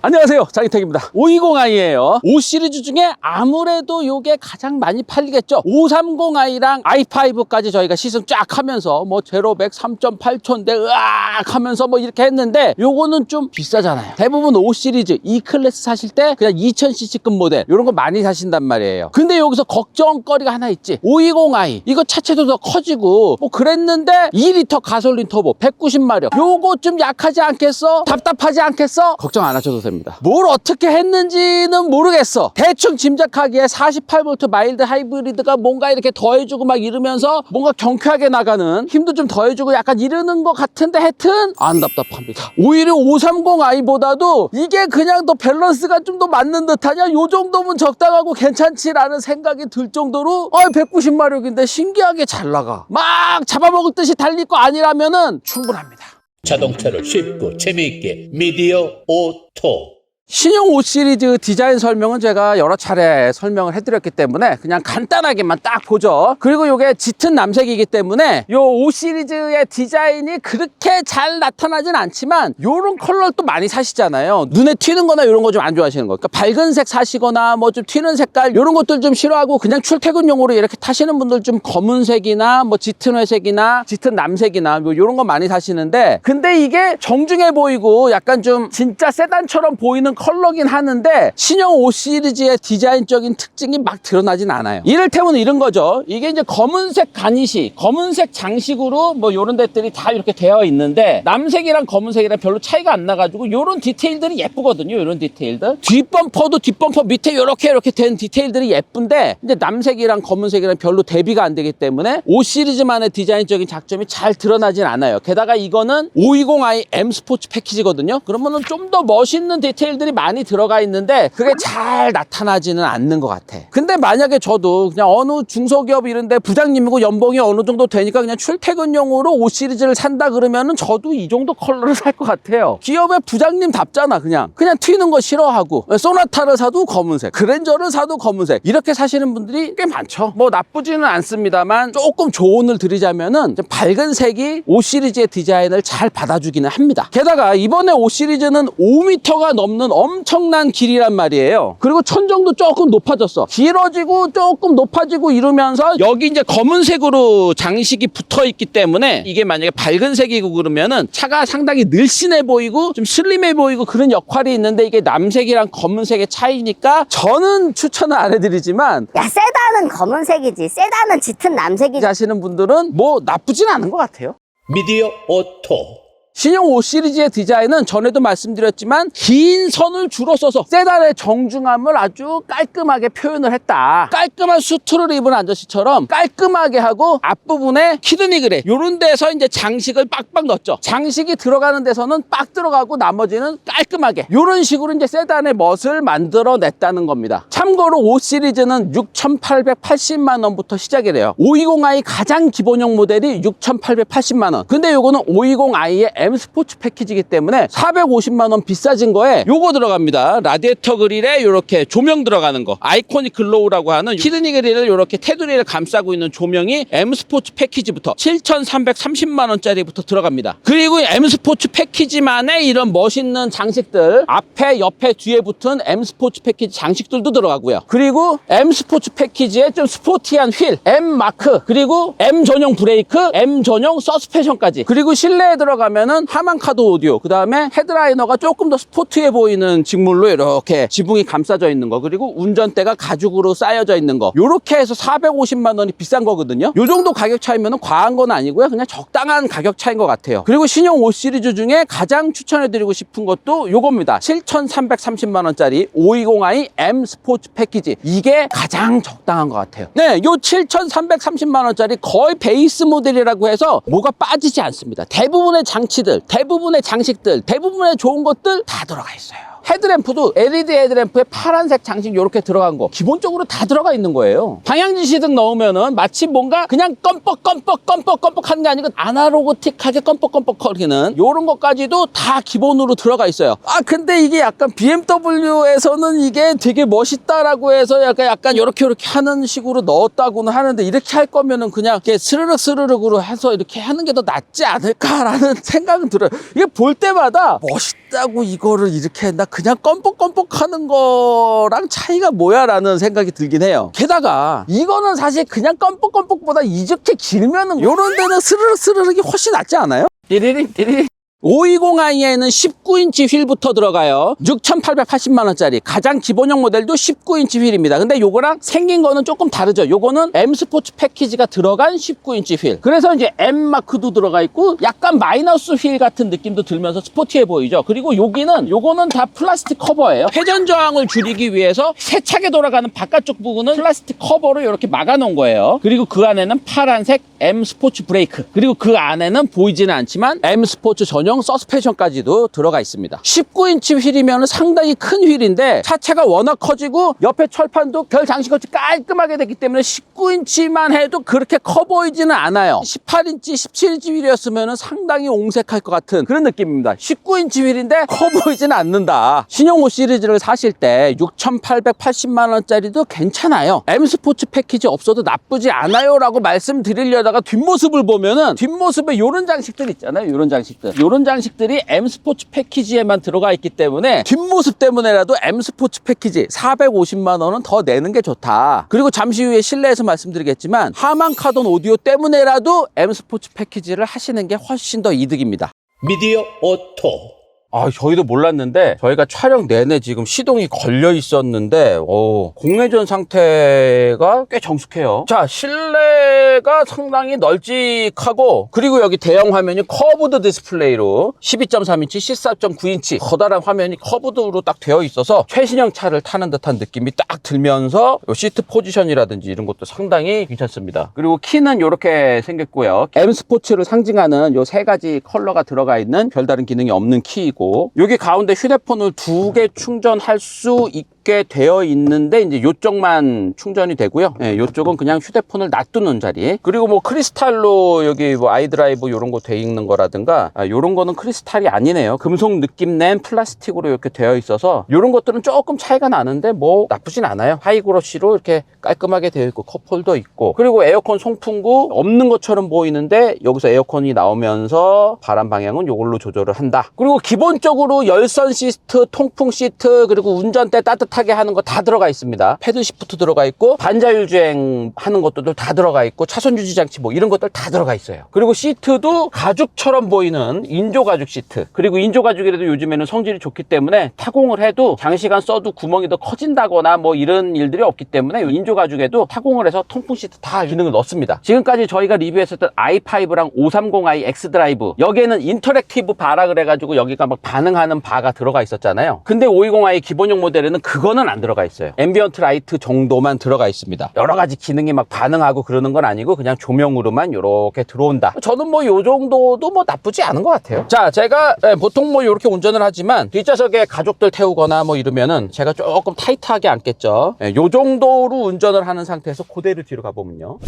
안녕하세요. 장희택입니다. 520i예요. 5 시리즈 중에 아무래도 요게 가장 많이 팔리겠죠. 530i랑 i5까지 저희가 시승 쫙 하면서 뭐 제로 100 3.8촌대 으악 하면서 뭐 이렇게 했는데 요거는 좀 비싸잖아요. 대부분 5 시리즈 E 클래스 사실 때 그냥 2000cc급 모델 요런 거 많이 사신단 말이에요. 근데 여기서 걱정거리가 하나 있지. 520i 이거 차체도 더 커지고 뭐 그랬는데 2리터 가솔린 터보 190마력 요거 좀 약하지 않겠어? 답답하지 않겠어? 걱정 안 하셔도 됩니다 뭘 어떻게 했는지는 모르겠어. 대충 짐작하기에 48V 마일드 하이브리드가 뭔가 이렇게 더해주고 막 이러면서 뭔가 경쾌하게 나가는 힘도 좀 더해주고 약간 이러는 것 같은데 하여튼 안 답답합니다. 오히려 530i보다도 이게 그냥 더 밸런스가 좀 더 맞는 듯하냐? 요 정도면 적당하고 괜찮지라는 생각이 들 정도로 아 190마력인데 신기하게 잘 나가. 막 잡아먹을 듯이 달릴 거 아니라면은 충분합니다 자동차를 쉽고 재미있게 미디어 오토 신형 5 시리즈 디자인 설명은 제가 여러 차례 설명을 해드렸기 때문에 그냥 간단하게만 딱 보죠. 그리고 이게 짙은 남색이기 때문에 이5 시리즈의 디자인이 그렇게 잘 나타나진 않지만 이런 컬러를 또 많이 사시잖아요. 눈에 튀는 거나 이런 거 좀 안 좋아하시는 거. 그러니까 밝은 색 사시거나 뭐 좀 튀는 색깔 이런 것들 좀 싫어하고 그냥 출퇴근용으로 이렇게 타시는 분들 좀 검은색이나 뭐 짙은 회색이나 짙은 남색이나 뭐 이런 거 많이 사시는데 근데 이게 정중해 보이고 약간 좀 진짜 세단처럼 보이는 컬러긴 하는데 신형 5 시리즈의 디자인적인 특징이 막 드러나진 않아요. 이를테면 이런 거죠. 이게 이제 검은색 가니시, 검은색 장식으로 뭐 이런 데들이 다 이렇게 되어 있는데 남색이랑 검은색이랑 별로 차이가 안 나가지고 이런 디테일들이 예쁘거든요. 이런 디테일들. 뒷범퍼도 뒷범퍼 밑에 이렇게 이렇게 된 디테일들이 예쁜데 이제 남색이랑 검은색이랑 별로 대비가 안 되기 때문에 5 시리즈만의 디자인적인 작점이 잘 드러나진 않아요. 게다가 이거는 520i M 스포츠 패키지거든요. 그러면은 좀 더 멋있는 디테일들이 많이 들어가 있는데 그게 잘 나타나지는 않는 것 같아. 근데 만약에 저도 그냥 어느 중소기업 이런데 부장님이고 연봉이 어느 정도 되니까 그냥 출퇴근용으로 5 시리즈를 산다 그러면은 저도 이 정도 컬러를 살 것 같아요. 기업의 부장님답잖아 그냥. 그냥 튀는 거 싫어하고 소나타를 사도 검은색, 그랜저를 사도 검은색 이렇게 사시는 분들이 꽤 많죠. 뭐 나쁘지는 않습니다만 조금 조언을 드리자면은 좀 밝은 색이 5 시리즈의 디자인을 잘 받아주기는 합니다. 게다가 이번에 5 시리즈는 5m가 넘는 엄청난 길이란 말이에요. 그리고 천정도 조금 높아졌어. 길어지고 조금 높아지고 이러면서 여기 이제 검은색으로 장식이 붙어 있기 때문에 이게 만약에 밝은 색이고 그러면은 차가 상당히 늘씬해 보이고 좀 슬림해 보이고 그런 역할이 있는데 이게 남색이랑 검은색의 차이니까 저는 추천을 안 해드리지만 야 세단은 검은색이지 세단은 짙은 남색이지 하시는 분들은 뭐 나쁘진 않은 것 같아요. 미디어 오토 신형 5 시리즈의 디자인은 전에도 말씀드렸지만 긴 선을 줄어 써서 세단의 정중함을 아주 깔끔하게 표현을 했다. 깔끔한 수트를 입은 아저씨처럼 깔끔하게 하고 앞부분에 키드니 그레 이런 데서 이제 장식을 빡빡 넣었죠. 장식이 들어가는 데서는 빡 들어가고 나머지는 깔끔하게 이런 식으로 이제 세단의 멋을 만들어냈다는 겁니다. 참고로 5 시리즈는 6,880만 원부터 시작이 돼요. 520i 가장 기본형 모델이 6,880만 원. 근데 요거는 520i의 M 스포츠 패키지이기 때문에 450만 원 비싸진 거에 요거 들어갑니다. 라디에이터 그릴에 이렇게 조명 들어가는 거. 아이코닉 글로우라고 하는 키드니 그릴을 이렇게 테두리를 감싸고 있는 조명이 M 스포츠 패키지부터 7,330만 원짜리부터 들어갑니다. 그리고 M 스포츠 패키지만의 이런 멋있는 장식들 앞에 옆에 뒤에 붙은 M 스포츠 패키지 장식들도 들어가고요. 그리고 M 스포츠 패키지에 좀 스포티한 휠, M 마크, 그리고 M 전용 브레이크, M 전용 서스펜션까지. 그리고 실내에 들어가면은 하만카드 오디오, 그 다음에 헤드라이너가 조금 더 스포티해 보이는 직물로 이렇게 지붕이 감싸져 있는 거, 그리고 운전대가 가죽으로 쌓여져 있는 거. 요렇게 해서 450만 원이 비싼 거거든요. 요 정도 가격 차이면 과한 건 아니고요. 그냥 적당한 가격 차이인 것 같아요. 그리고 신형 5 시리즈 중에 가장 추천해드리고 싶은 것도 요겁니다. 7,330만 원짜리 520i M 스포츠 패키지. 이게 가장 적당한 것 같아요. 네, 요 7,330만 원짜리 거의 베이스 모델이라고 해서 뭐가 빠지지 않습니다. 대부분의 장치 들, 대부분의 장식들, 대부분의 좋은 것들 다 들어가 있어요. 헤드램프도 LED 헤드램프에 파란색 장식 이렇게 들어간 거 기본적으로 다 들어가 있는 거예요. 방향지시등 넣으면은 마치 뭔가 그냥 껌뻑 껌뻑 껌뻑 껌뻑 하는 게 아니고 아날로그틱하게 껌뻑 껌뻑 거리는 이런 것까지도 다 기본으로 들어가 있어요. 아 근데 이게 약간 BMW에서는 이게 되게 멋있다라고 해서 약간 약간 이렇게 이렇게 하는 식으로 넣었다고는 하는데 이렇게 할 거면은 그냥 이렇게 스르륵 스르륵으로 해서 이렇게 하는 게 더 낫지 않을까라는 생각은 들어요. 이게 볼 때마다 멋있다고 이거를 이렇게 했나 그냥 껌뻑껌뻑 하는 거랑 차이가 뭐야 라는 생각이 들긴 해요. 게다가 이거는 사실 그냥 껌뻑껌뻑보다 이렇게 길면은 요런 데는 스르륵 스르륵이 훨씬 낫지 않아요? 띠리링 띠리링 520i에는 19인치 휠부터 들어가요. 6,880만원짜리. 가장 기본형 모델도 19인치 휠입니다. 근데 요거랑 생긴 거는 조금 다르죠. 요거는 M 스포츠 패키지가 들어간 19인치 휠. 그래서 이제 M 마크도 들어가 있고 약간 마이너스 휠 같은 느낌도 들면서 스포티해 보이죠. 그리고 여기는 요거는 다 플라스틱 커버예요. 회전 저항을 줄이기 위해서 세차게 돌아가는 바깥쪽 부분은 플라스틱 커버로 이렇게 막아 놓은 거예요. 그리고 그 안에는 파란색 M 스포츠 브레이크. 그리고 그 안에는 보이지는 않지만 M 스포츠 전용 서스펜션까지도 들어가 있습니다. 19인치 휠이면 상당히 큰 휠인데 차체가 워낙 커지고 옆에 철판도 별 장식 없이 깔끔하게 됐기 때문에 19인치만 해도 그렇게 커 보이지는 않아요. 18인치, 17인치 휠이었으면 상당히 옹색할 것 같은 그런 느낌입니다. 19인치 휠인데 커 보이지는 않는다. 5 시리즈를 사실 때 6,880만 원짜리도 괜찮아요. M 스포츠 패키지 없어도 나쁘지 않아요 라고 말씀드리려다가 뒷모습을 보면은 뒷모습에 이런 장식들 있잖아요. 이런 장식들. 이런 장식들이 M 스포츠 패키지에만 들어가 있기 때문에 뒷모습 때문에라도 M 스포츠 패키지 450만 원은 더 내는 게 좋다. 그리고 잠시 후에 실내에서 말씀드리겠지만 하만 카돈 오디오 때문에라도 M 스포츠 패키지를 하시는 게 훨씬 더 이득입니다. 미디어 오토 아, 저희도 몰랐는데 저희가 촬영 내내 지금 시동이 걸려 있었는데 오, 공회전 상태가 꽤 정숙해요. 자, 실내가 상당히 널찍하고 그리고 여기 대형 화면이 커브드 디스플레이로 12.3인치, 14.9인치 커다란 화면이 커브드로 딱 되어 있어서 최신형 차를 타는 듯한 느낌이 딱 들면서 요 시트 포지션이라든지 이런 것도 상당히 괜찮습니다. 그리고 키는 이렇게 생겼고요. M 스포츠를 상징하는 요 세 가지 컬러가 들어가 있는 별다른 기능이 없는 키 이고 여기 가운데 휴대폰을 두 개 충전할 수 있게 되어 있는데 이제 요쪽만 충전이 되고요. 예, 요쪽은 그냥 휴대폰을 놔두는 자리. 그리고 뭐 크리스탈로 여기 뭐 아이드라이브 이런 거 돼 있는 거라든가 아, 요런 거는 크리스탈이 아니네요. 금속 느낌 낸 플라스틱으로 이렇게 되어 있어서 요런 것들은 조금 차이가 나는데 뭐 나쁘진 않아요. 하이그로시로 이렇게 깔끔하게 되어 있고 컵홀더 있고 그리고 에어컨 송풍구 없는 것처럼 보이는데 여기서 에어컨이 나오면서 바람 방향은 요걸로 조절을 한다. 그리고 기본적으로 열선 시트, 통풍 시트 그리고 운전대 따뜻 하게 하는 거 다 들어가 있습니다. 패드 시프트 들어가 있고 반자율 주행 하는 것들도 다 들어가 있고 차선 유지 장치 뭐 이런 것들 다 들어가 있어요. 그리고 시트도 가죽처럼 보이는 인조 가죽 시트. 그리고 인조 가죽이라도 요즘에는 성질이 좋기 때문에 타공을 해도 장시간 써도 구멍이 더 커진다거나 뭐 이런 일들이 없기 때문에 인조 가죽에도 타공을 해서 통풍 시트 다 기능을 넣습니다. 지금까지 저희가 리뷰했었던 i5랑 530i X 드라이브 여기에는 인터랙티브 바라 그래가지고 여기가 막 반응하는 바가 들어가 있었잖아요. 근데 520i 기본형 모델에는 그거 는 안 들어가 있어요. 앰비언트 라이트 정도만 들어가 있습니다. 여러 가지 기능이 막 반응하고 그러는 건 아니고 그냥 조명으로만 이렇게 들어온다. 저는 뭐 요 정도도 뭐 나쁘지 않은 것 같아요. 자, 제가 예, 보통 뭐 이렇게 운전을 하지만 뒷좌석에 가족들 태우거나 뭐 이러면은 제가 조금 타이트하게 앉겠죠. 예, 요 정도로 운전을 하는 상태에서 그대로 뒤로 가보면요.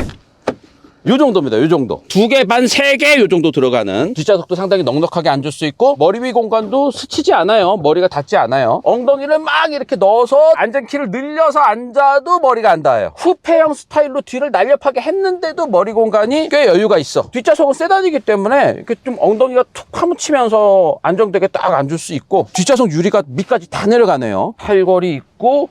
요 정도입니다. 요 정도. 두 개 반, 세 개 요 정도 들어가는 뒷좌석도 상당히 넉넉하게 앉을 수 있고 머리 위 공간도 스치지 않아요. 머리가 닿지 않아요. 엉덩이를 막 이렇게 넣어서 안전키를 늘려서 앉아도 머리가 안 닿아요. 후페형 스타일로 뒤를 날렵하게 했는데도 머리 공간이 꽤 여유가 있어. 뒷좌석은 세단이기 때문에 이렇게 좀 엉덩이가 툭 파묻히면서 안정되게 딱 앉을 수 있고 뒷좌석 유리가 밑까지 다 내려가네요. 팔걸이 있고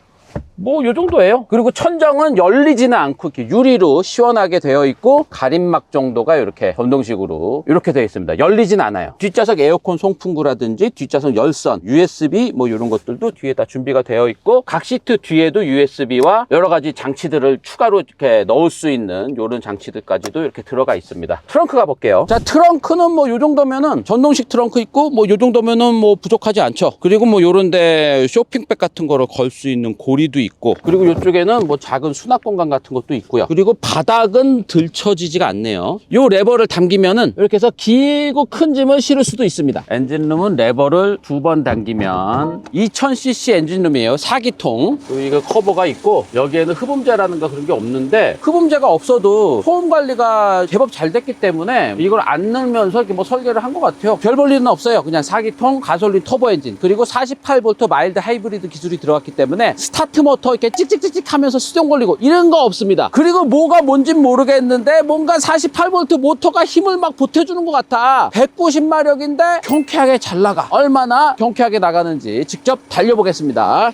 뭐 요 정도예요. 그리고 천정은 열리지는 않고 이렇게 유리로 시원하게 되어 있고 가림막 정도가 이렇게 전동식으로 이렇게 되어 있습니다. 열리진 않아요. 뒷좌석 에어컨 송풍구라든지 뒷좌석 열선, USB 뭐 이런 것들도 뒤에 다 준비가 되어 있고 각 시트 뒤에도 USB와 여러 가지 장치들을 추가로 이렇게 넣을 수 있는 이런 장치들까지도 이렇게 들어가 있습니다. 트렁크 가볼게요. 자 트렁크는 뭐 요 정도면은 전동식 트렁크 있고 뭐 요 정도면은 뭐 부족하지 않죠. 그리고 뭐 요런데 쇼핑백 같은 거를 걸 수 있는 고리도 있고 그리고 이쪽에는 뭐 작은 수납 공간 같은 것도 있고요. 그리고 바닥은 들쳐지지가 않네요. 요 레버를 당기면은 이렇게 해서 길고 큰 짐을 실을 수도 있습니다. 엔진룸은 레버를 두 번 당기면 2000cc 엔진룸이에요. 4기통. 그리고 이거 커버가 있고 여기에는 흡음재라는가 그런 게 없는데 흡음재가 없어도 소음 관리가 제법 잘 됐기 때문에 이걸 안 넣으면서 이렇게 뭐 설계를 한 것 같아요. 별 볼 일은 없어요. 그냥 4기통 가솔린 터보 엔진 그리고 48V 마일드 하이브리드 기술이 들어갔기 때문에 스타트 모터 모터 이렇게 찍찍찍찍 하면서 수동 걸리고 이런 거 없습니다. 그리고 뭐가 뭔진 모르겠는데 뭔가 48V 모터가 힘을 막 보태주는 것 같아. 190마력인데 경쾌하게 잘 나가. 얼마나 경쾌하게 나가는지 직접 달려보겠습니다.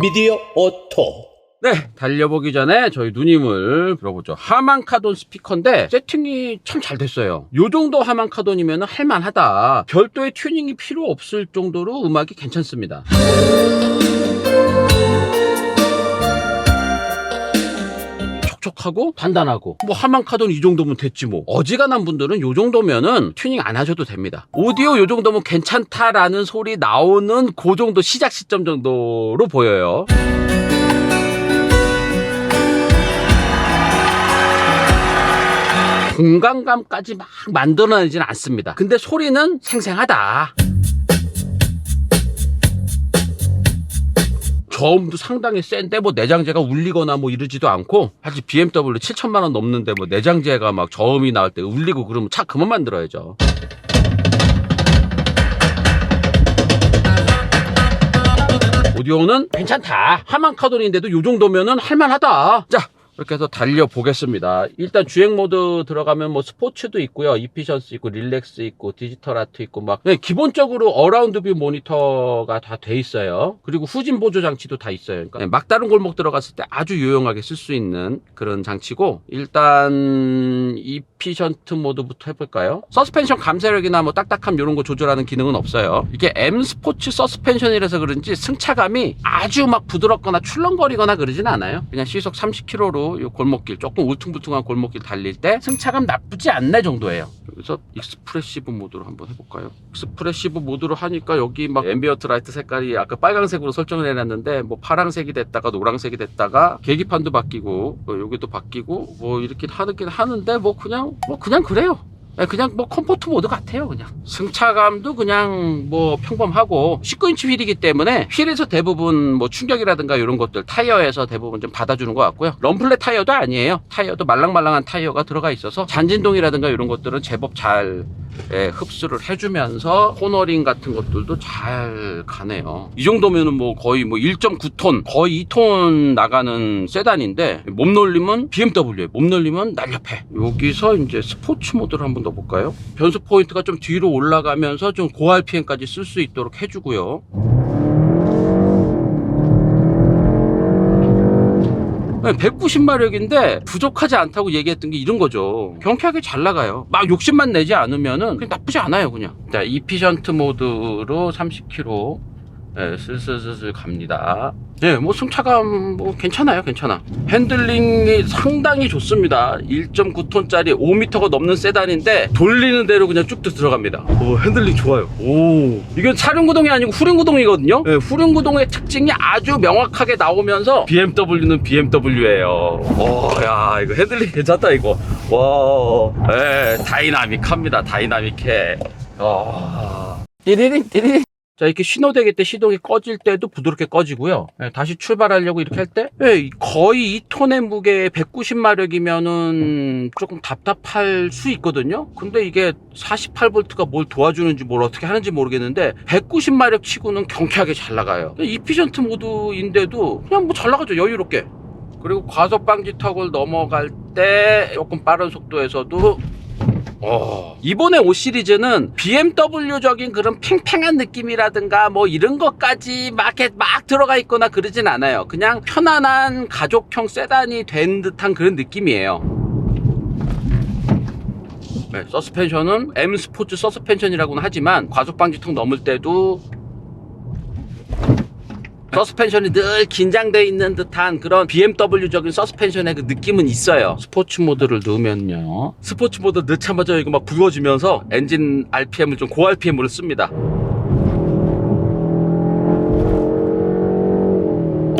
미디어 오토 네, 달려보기 전에 저희 누님을 들어보죠. 하만카돈 스피커인데 세팅이 참 잘 됐어요. 요 정도 하만카돈이면 할만하다. 별도의 튜닝이 필요 없을 정도로 음악이 괜찮습니다. 촉촉하고 단단하고 뭐 하만카돈 이 정도면 됐지 뭐 어지간한 분들은 요 정도면은 튜닝 안 하셔도 됩니다 오디오 요 정도면 괜찮다라는 소리 나오는 그 정도 시작 시점 정도로 보여요 공간감까지 막 만들어내지는 않습니다. 근데 소리는 생생하다. 저음도 상당히 센데 뭐 내장재가 울리거나 뭐 이러지도 않고 사실 BMW 7천만 원 넘는데 뭐 내장재가 막 저음이 나올 때 울리고 그러면 차 그만 만들어야죠. 오디오는 괜찮다. 하만 카돈인데도 요 정도면은 할만하다. 자, 이렇게 해서 달려보겠습니다. 일단 주행 모드 들어가면 뭐 스포츠도 있고요. 이피션스 있고 릴렉스 있고 디지털 아트 있고 막 네, 기본적으로 어라운드 뷰 모니터가 다 돼 있어요. 그리고 후진 보조 장치도 다 있어요. 그러니까 네, 막다른 골목 들어갔을 때 아주 유용하게 쓸 수 있는 그런 장치고 일단 이피션트 모드부터 해볼까요? 서스펜션 감쇄력이나 뭐 딱딱함 이런 거 조절하는 기능은 없어요. 이게 M 스포츠 서스펜션이라서 그런지 승차감이 아주 막 부드럽거나 출렁거리거나 그러진 않아요. 그냥 시속 30km로 요 골목길 조금 울퉁불퉁한 골목길 달릴 때 승차감 나쁘지 않네 정도예요. 그래서 익스프레시브 모드로 한번 해볼까요? 익스프레시브 모드로 하니까 여기 막 앰비어트 라이트 색깔이 아까 빨강색으로 설정을 해놨는데 뭐 파랑색이 됐다가 노랑색이 됐다가 계기판도 바뀌고 어, 여기도 바뀌고 뭐 이렇게 하긴 하는데 뭐 그냥 뭐 그냥 그래요. 예, 그냥 뭐 컴포트 모드 같아요 그냥. 승차감도 그냥 뭐 평범하고 19인치 휠이기 때문에 휠에서 대부분 뭐 충격이라든가 이런 것들 타이어에서 대부분 좀 받아주는 것 같고요. 럼플렛 타이어도 아니에요. 타이어도 말랑말랑한 타이어가 들어가 있어서 잔진동이라든가 이런 것들은 제법 잘 예, 흡수를 해주면서 코너링 같은 것들도 잘 가네요. 이 정도면은 뭐 거의 뭐 1.9톤 거의 2톤 나가는 세단인데 몸놀림은 BMW에 몸놀림은 날렵해. 여기서 이제 스포츠 모드를 한번 넣어볼까요? 변수 포인트가 좀 뒤로 올라가면서 좀 고 RPM까지 쓸 수 있도록 해주고요 190마력인데 부족하지 않다고 얘기했던 게 이런 거죠. 경쾌하게 잘 나가요. 막 욕심만 내지 않으면은 그냥 나쁘지 않아요, 그냥. 자, 이피션트 모드로 30km 네, 슬슬슬슬 갑니다. 네, 뭐 승차감 뭐 괜찮아요, 괜찮아. 핸들링이 상당히 좋습니다. 1.9톤짜리 5m가 넘는 세단인데 돌리는 대로 그냥 쭉쭉 들어갑니다. 오, 핸들링 좋아요. 오, 이건 차륜 구동이 아니고 후륜 구동이거든요. 네, 후륜 구동의 특징이 아주 명확하게 나오면서 BMW는 BMW예요. 오, 야, 이거 핸들링 괜찮다 이거. 와, 네, 다이나믹합니다. 다이나믹해. 아, 띠리링 띠리링. 자 이렇게 신호대기 때 시동이 꺼질 때도 부드럽게 꺼지고요. 예, 다시 출발하려고 이렇게 할때 예, 거의 2톤의 무게에 190마력이면은 조금 답답할 수 있거든요. 근데 이게 48V가 뭘 도와주는지 뭘 어떻게 하는지 모르겠는데 190마력 치고는 경쾌하게 잘 나가요. 이피션트 모드인데도 그냥 뭐 잘 나가죠 여유롭게. 그리고 과속 방지 턱을 넘어갈 때 조금 빠른 속도에서도 어, 이번에 5 시리즈는 BMW적인 그런 팽팽한 느낌이라든가 뭐 이런 것까지 막, 막 들어가 있거나 그러진 않아요. 그냥 편안한 가족형 세단이 된 듯한 그런 느낌이에요. 네, 서스펜션은 M 스포츠 서스펜션이라고는 하지만 과속 방지턱 넘을 때도 서스펜션이 늘 긴장돼 있는 듯한 그런 BMW적인 서스펜션의 그 느낌은 있어요. 스포츠 모드를 넣으면요. 스포츠 모드 넣자마자 이거 막 부어지면서 엔진 RPM을 좀 고 RPM으로 씁니다.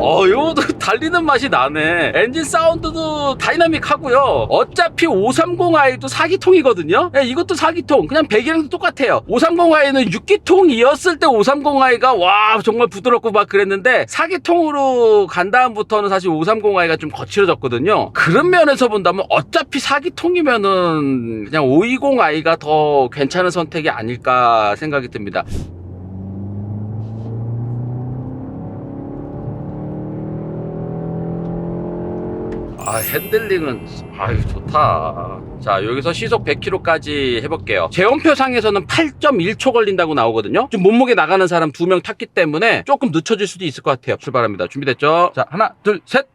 어, 이것도 달리는 맛이 나네. 엔진 사운드도 다이나믹하고요. 어차피 530i도 4기통이거든요. 예, 이것도 4기통. 그냥 배기량도 똑같아요. 530i는 6기통이었을 때 530i가 와 정말 부드럽고 막 그랬는데 4기통으로 간 다음부터는 사실 530i가 좀 거칠어졌거든요. 그런 면에서 본다면 어차피 4기통이면은 그냥 520i가 더 괜찮은 선택이 아닐까 생각이 듭니다. 아 핸들링은 아유 좋다. 자 여기서 시속 100km까지 해볼게요. 제원표상에서는 8.1초 걸린다고 나오거든요. 지금 몸무게 나가는 사람 두 명 탔기 때문에 조금 늦춰질 수도 있을 것 같아요. 출발합니다. 준비됐죠? 자 하나 둘셋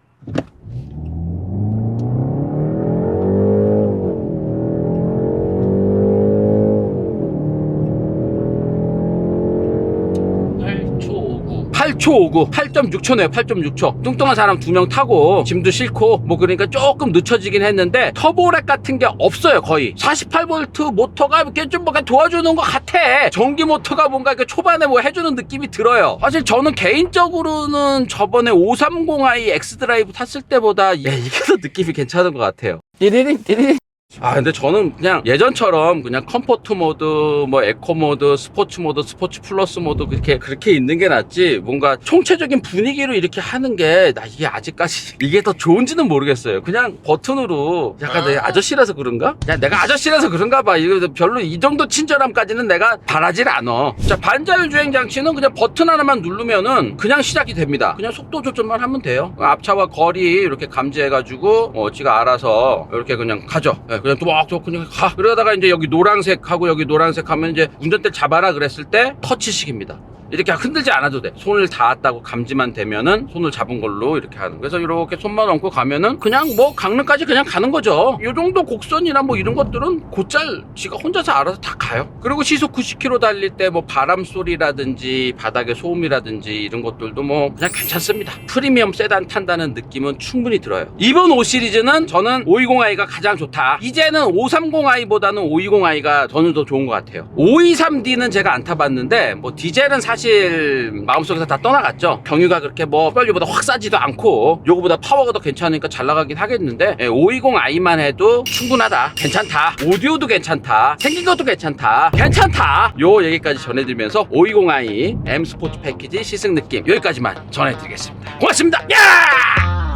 (8초 59) 8초 59 8.6초네요 8.6초. 뚱뚱한 사람 두 명 타고 짐도 싣고 뭐 그러니까 조금 늦춰지긴 했는데 터보렉 같은 게 없어요 거의. 48V 모터가 이렇게 좀 뭔가 도와주는 것 같아. 전기 모터가 뭔가 이렇게 초반에 뭐 해주는 느낌이 들어요. 사실 저는 개인적으로는 저번에 530i 엑스드라이브 탔을 때보다 예, 이게 더 느낌이 괜찮은 것 같아요. 띠리링 띠리링 아 근데 저는 그냥 예전처럼 그냥 컴포트 모드 뭐 에코 모드 스포츠 모드 스포츠 플러스 모드 그렇게 그렇게 있는 게 낫지 뭔가 총체적인 분위기로 이렇게 하는 게 나 이게 아직까지 이게 더 좋은지는 모르겠어요. 그냥 버튼으로 약간 내 아저씨라서 그런가? 야 내가 아저씨라서 그런가 봐. 이거 별로 이 정도 친절함까지는 내가 바라질 않아. 자 반자율 주행 장치는 그냥 버튼 하나만 누르면은 그냥 시작이 됩니다. 그냥 속도 조절만 하면 돼요. 앞차와 거리 이렇게 감지해 가지고 어 지가 알아서 이렇게 그냥 가죠. 예, 그냥 또박또박 그냥 가. 그러다가 이제 여기 노란색 하고 여기 노란색 하면 이제 운전대 잡아라 그랬을 때 터치식입니다 이렇게 흔들지 않아도 돼. 손을 닿았다고 감지만 되면은 손을 잡은 걸로 이렇게 하는. 그래서 이렇게 손만 얹고 가면은 그냥 뭐 강릉까지 그냥 가는 거죠. 이 정도 곡선이나 뭐 이런 것들은 곧잘 지가 혼자서 알아서 다 가요. 그리고 시속 90km 달릴 때 뭐 바람 소리라든지 바닥의 소음이라든지 이런 것들도 뭐 그냥 괜찮습니다. 프리미엄 세단 탄다는 느낌은 충분히 들어요. 이번 5 시리즈는 저는 520i가 가장 좋다. 이제는 530i보다는 520i가 저는 더 좋은 것 같아요. 523D는 제가 안 타봤는데 뭐 디젤은 사실 마음속에서 다 떠나갔죠. 경유가 그렇게 뭐 휘발유보다 확 싸지도 않고 요거보다 파워가 더 괜찮으니까 잘 나가긴 하겠는데 520i만 해도 충분하다. 괜찮다. 오디오도 괜찮다. 생긴 것도 괜찮다. 괜찮다. 요 얘기까지 전해드리면서 520i M 스포츠 패키지 시승 느낌 여기까지만 전해드리겠습니다. 고맙습니다. 야!